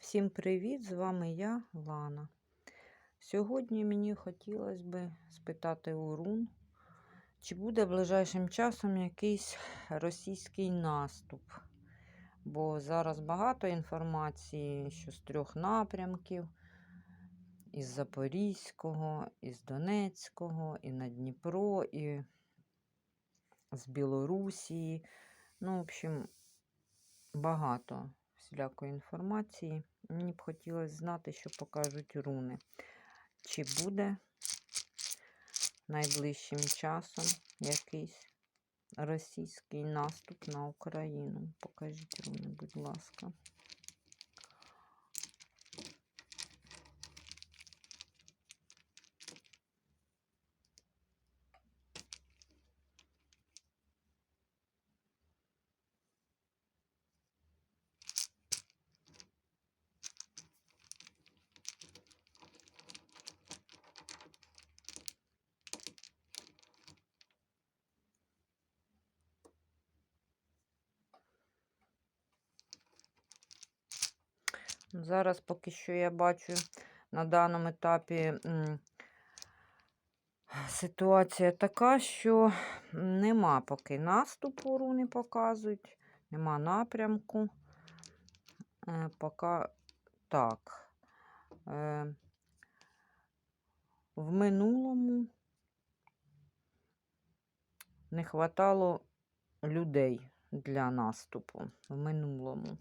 Всім привіт! З вами я, Лана. Сьогодні мені хотілося би спитати у Рун, чи буде ближайшим часом якийсь російський наступ. Бо зараз багато інформації, що з трьох напрямків: із Запорізького, із Донецького, і на Дніпро, і з Білорусії. Ну, в общем, багато всілякої інформації. Мені б хотілося знати, що покажуть руни. Чи буде найближчим часом якийсь російський наступ на Україну? Покажіть руни, будь ласка. Зараз поки що я бачу на даному етапі ситуація така, що нема поки наступу, руни показують, нема напрямку. Е, Поки так. Е, В минулому не хватало людей для наступу. В минулому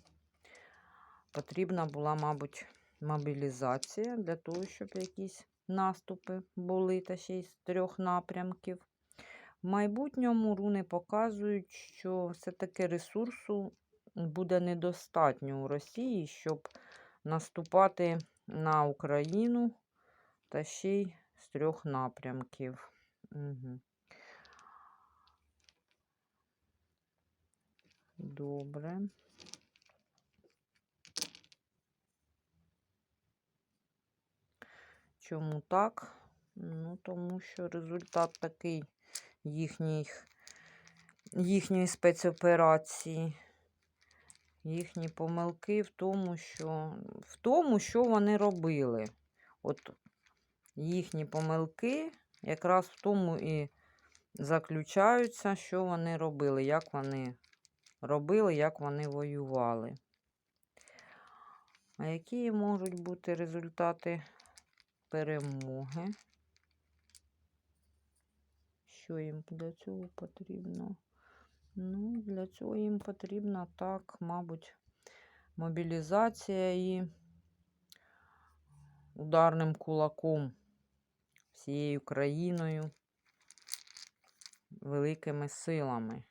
потрібна була, мабуть, мобілізація для того, щоб якісь наступи були, та ще й з трьох напрямків. В майбутньому руни показують, що все-таки ресурсу буде недостатньо у Росії, щоб наступати на Україну та ще й з трьох напрямків. Угу. Добре. Чому так? Ну, тому що результат такий їхніх, їхньої спецоперації. Їхні помилки в тому, що в тому, що вони робили. От їхні помилки якраз в тому і заключаються, що вони робили, як вони робили, як вони воювали. А які можуть бути результати перемоги? Що їм для цього потрібно? Ну, для цього їм потрібна так, мабуть, мобілізація і ударним кулаком всією країною, великими силами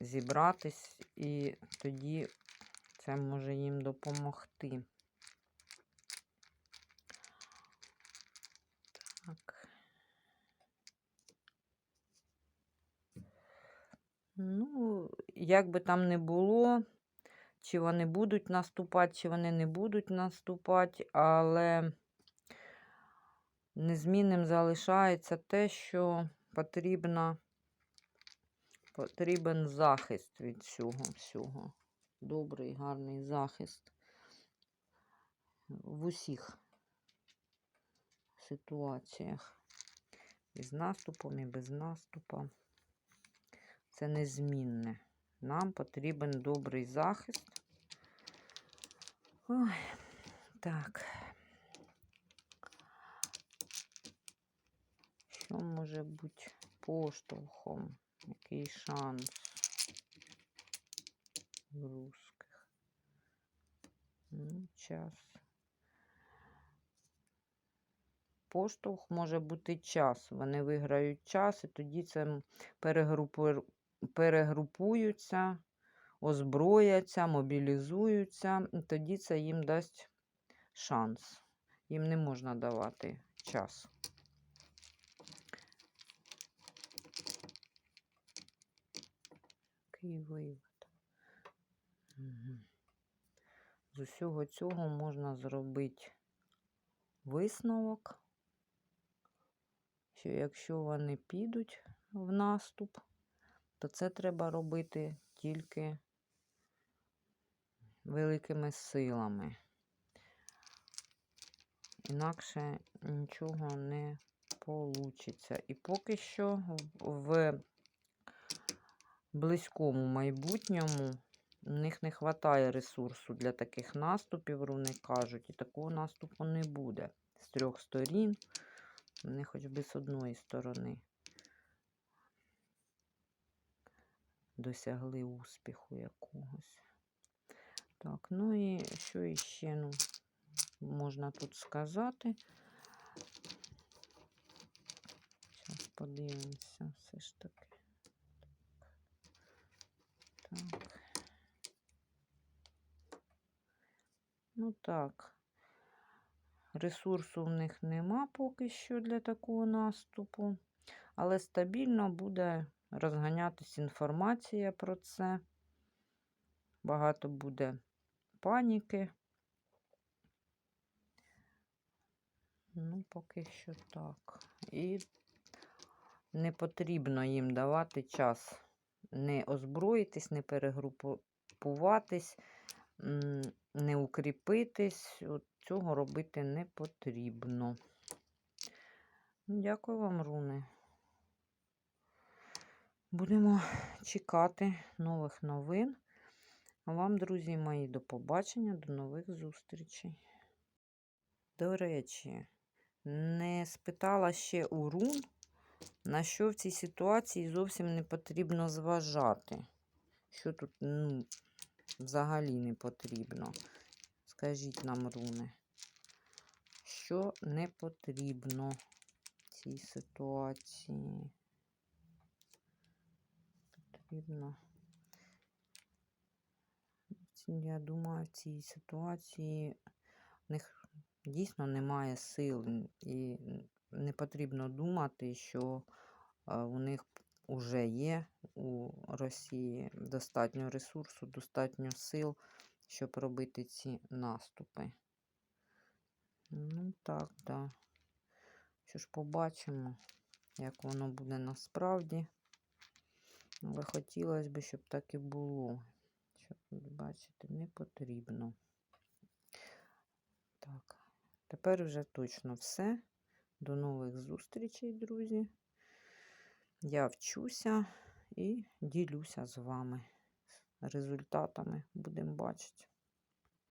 зібратись, і тоді це може їм допомогти. Ну, як би там не було, чи вони будуть наступати, чи вони не будуть наступати, але незмінним залишається те, що потрібно, потрібен захист від цього всього. Добрий, гарний захист в усіх ситуаціях. І з наступом, і без наступу. Це незмінне. Нам потрібен добрий захист. Ой, так. Що може бути поштовхом? Який шанс в русских? Ну, час. Поштовх може бути час. Вони виграють час, і тоді це перегрупу... перегрупуються, озброяться, мобілізуються, тоді це їм дасть шанс. Їм не можна давати час. З усього цього можна зробити висновок що якщо вони підуть в наступ, то це треба робити тільки великими силами. Інакше нічого не получиться. І поки що в близькому майбутньому у них не вистачає ресурсу для таких наступів, вони кажуть, і такого наступу не буде. З трьох сторін, вони хоч би з одної сторони досягли успіху якогось. Так, ну і що іще ну, можна тут сказати? Зараз подивимося все ж таки. Так. Ну так, ресурсу в них нема поки що для такого наступу, але стабільно буде розганятись інформація про це. Багато буде паніки. Ну, поки що так. І не потрібно їм давати час не озброїтись, не перегрупуватись, не укріпитись. От цього робити не потрібно. Дякую вам, руни. Будемо чекати нових новин. А вам, друзі мої, до побачення, до нових зустрічей. До речі, не спитала ще у рун, на що в цій ситуації зовсім не потрібно зважати. Що тут ну, взагалі не потрібно. Скажіть нам, руни, що не потрібно в цій ситуації? Потрібно. Я думаю, в цій ситуації в них дійсно немає сил і не потрібно думати, що е, у них вже є у Росії достатньо ресурсу, достатньо сил, щоб робити ці наступи. Ну так, да. Що ж побачимо, як воно буде насправді. Але хотілося б, щоб так і було. Щоб, бачите, не потрібно. Так, тепер вже точно все. До нових зустрічей, друзі. Я вчуся і ділюся з вами результатами. Будемо бачити.